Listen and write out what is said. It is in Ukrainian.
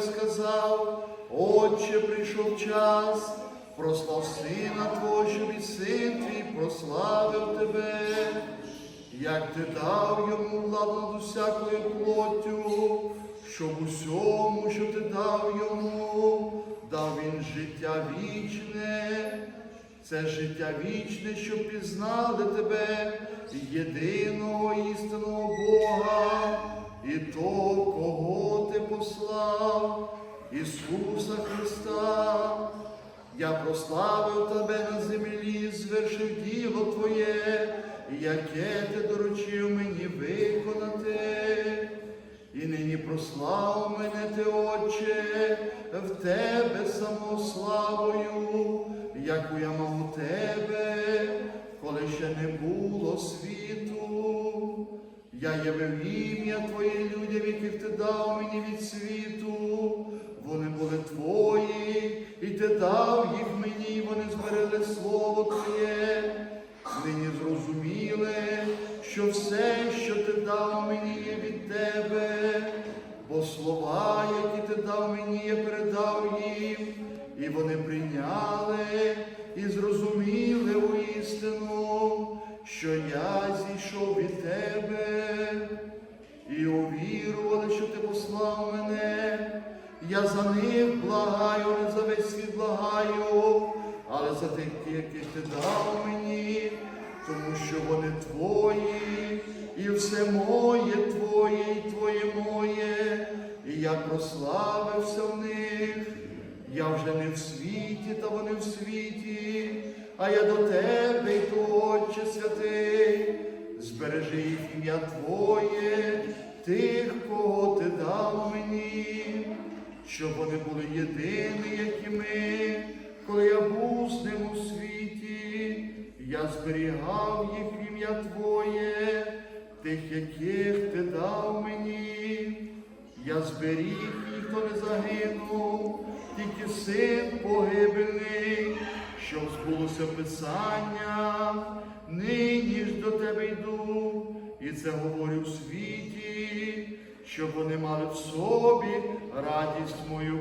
сказав, Отче, прийшов час, прослав Сина Твого, щоб і син твій прославив тебе, як ти дав йому владу над усякою плоттю, щоб усьому, що ти дав йому, дав він життя вічне. Це життя вічне, щоб пізнали тебе, єдиного істинного Бога, і того, кого ти Ісуса Христа. Я прославив тебе на землі, звершив діло Твоє, яке ти доручив мені виконати. І нині прослав мене ти, Отче, в тебе самославою, яку я мав у тебе, коли ще не було світу. Я явив ім'я Твоє людям, яких ти дав мені від світу. Вони були Твої, і ти дав їх мені, і вони зберегли слово Твоє. Нині зрозуміли, що все, що ти дав мені, є від тебе, бо слова, які ти дав мені, я передав їм, і вони прийняли і зрозуміли у істину, що я зійшов від тебе, і увірували, що ти послав мене. Я за них благаю, не за весь світ благаю, але за тих, яких ти дав мені, тому що вони твої, і все моє твоє, і твоє моє, і я прославився в них. Я вже не в світі, та вони в світі, а я до тебе йду, Отче святий, збережи ім'я Твоє, тих, кого ти дав мені, щоб вони були єдині, як і ми, коли я був з ним у світі, я зберігав їх ім'я Твоє, тих, яких ти дав мені. Я зберіг їх, хто не загинув, тільки син погибельний, щоб збулося Писання, нині ж до тебе йду, і це говорю в світі, щоб вони мали в собі радість мою